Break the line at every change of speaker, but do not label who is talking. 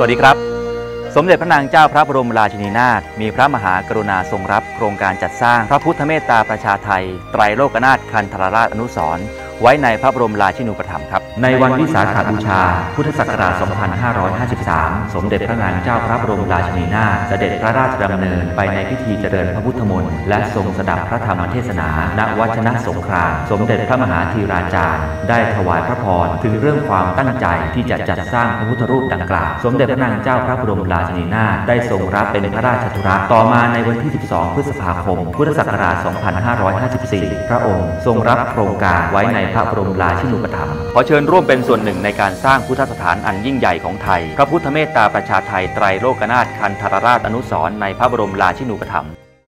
สวัสดีครับ สมเด็จพระนางเจ้าพระบรมราชินีนาถมีพระมหากรุณาทรงรับ โครงการจัดสร้างพระพุทธเมตตาประชาไทย ไตรโลกนาถคันธรราชอนุสรณ์ ไว้ในพระบรมราชินูปถัมภ์ครับ ในวันวิสาขบูชา พุทธศักราช 2553 สมเด็จพระนางเจ้าพระบรมราชินีนาถเสด็จพระราชดำเนินไปในพิธีเจริญพระพุทธมนต์และทรงสดับพระธรรมเทศนา ณ วัชนะสงครามสมเด็จพระมหาธีราจารย์ ได้ถวายพระพรถึงเรื่องความตั้งใจที่จะจัดสร้างพระพุทธรูปดังกล่าวสมเด็จพระนางเจ้าพระบรมราชินีนาถได้ทรงรับเป็นพระราชธุระต่อมาในวันที่ 12 พฤษภาคม พุทธศักราช 2554 พระองค์ทรงรับโครงการไว้ในพระบรมราชินูปถัมภ์ขอเชิญร่วมเป็นส่วนหนึ่งในการสร้างพุทธสถานอันยิ่งใหญ่ของไทย พระพุทธเมตตาประชาไทยไตรโลกนาถคันธรราชอนุสรในพระบรมราชินูปถัมภ์